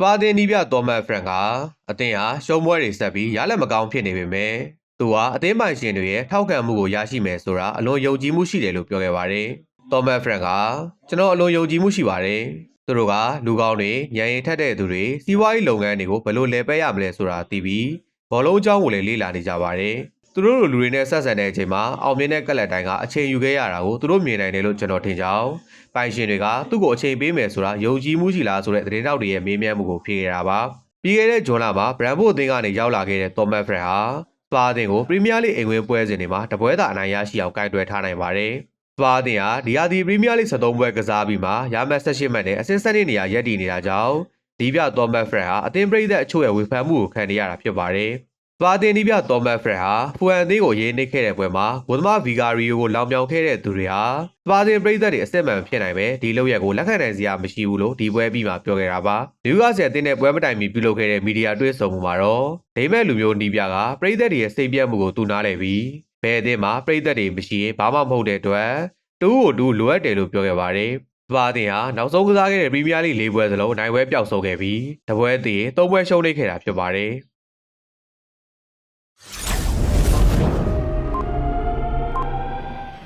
ပါတင်နီးပြတော်မန်ဖရန်ကအသင်းဟာရှုံးပွဲတွေဆက်ပြီးရလက်မကောင်းဖြစ်နေပေမဲ့သူဟာအသင်းပိုင်ရှင်တွေရဲ့ထောက်ခံမှုကိုရရှိမယ်ဆိုတာအလွန်ယုံကြည်မှုရှိတယ်လို့ပြောခဲ့ပါတယ်။တော်မန်ဖရန်ကကျွန်တော်အလွန်ယုံကြည်မှုရှိပါတယ်။သူတို့ကလူကောင်းတွေညံရင်ထက်တဲ့သူတွေစီးပွားရေးလုပ်ငန်းတွေကိုဘယ်လိုလဲပယ်ရမလဲဆိုတာသိပြီးဘောလုံးအကြောင်းကိုလည်းလေ့လာနေကြပါတယ်။ သူတို့လိုလူတွေနဲ့ဆက်ဆံတဲ့အချိန်မှာအောင်မြင်တဲ့ကလပ်တိုင်းကအချိန်ယူခဲ့ရတာကိုသူတို့မြင်နိုင်တယ်လို့ကျွန်တော်ထင်ကြောင်းပိုင်ရှင်တွေကသူ့ကိုအချိန်ပေးမယ်ဆိုတာယုံကြည်မှုရှိလားဆိုတဲ့သတင်းတောက်တွေရဲ့မေးမြန်းမှုကိုဖြေခဲ့တာပါပြီးခဲ့တဲ့ဂျွန်လမှာဘရန်ဘိုအသင်းကနေရောက်လာခဲ့တဲ့တော်မတ်ဖရန်ဟာစပါအသင်းကိုပရီးမီးယားလိအိမ်ဝင်ပွဲစဉ်တွေမှာတပွဲသာအနိုင်ရရှိအောင်ကင်တွယ်ထားနိုင်ပါတယ်စပါအသင်းဟာဒီယာဒီပရီးမီးယားလိ73ပွဲကစားပြီးမှရမတ်18မှတ်နဲ့အဆင့်7နေရာရပ်တည်နေတာကြောင့်ဒီပြတော်မတ်ဖရန်ဟာအသင်းပရိသတ်အချို့ရဲ့ဝေဖန်မှုကိုခံနေရတာဖြစ်ပါတယ် စပါတင်ဒီပြတော်မတ်ဖရန်ဟာဖူအန်သေးကိုရေးနှိပ်ခဲ့တဲ့ပွဲမှာဂိုသမာဗီဂါရီယိုကိုလောင်ပြောင်ခဲ့တဲ့သူတွေဟာစပါတင်ပရိသတ်တွေအစစ်မှန်ဖြစ်နိုင်ပဲဒီလောက်ရက်ကိုလက်ခံနိုင်စရာမရှိဘူးလို့ဒီပွဲပြီးမှပြောခဲ့တာပါနယူကာဆယ်အသင်းနဲ့ပွဲမတိုင်မီပြုလုပ်ခဲ့တဲ့မီဒီယာတွေ့ဆုံမှုမှာတော့ဒိမက်လူမျိုးနီးပြကပရိသတ်တွေရဲ့စိတ်ပြတ်မှုကိုသူနားလည်ပြီးဘယ်အသင်းမှာပရိသတ်တွေမရှိရင်ဘာမှမဟုတ်တဲ့အတွက်တူကိုတူလိုအပ်တယ်လို့ပြောခဲ့ပါတယ်စပါတင်ဟာနောက်ဆုံးကစားခဲ့တဲ့ပရီးမီးယားလိ၄ပွဲစလုံးနိုင်ပွဲပျောက်ဆုံးခဲ့ပြီးတပွဲတည်း၃ပွဲရှုံးနေခဲ့တာဖြစ်ပါတယ်။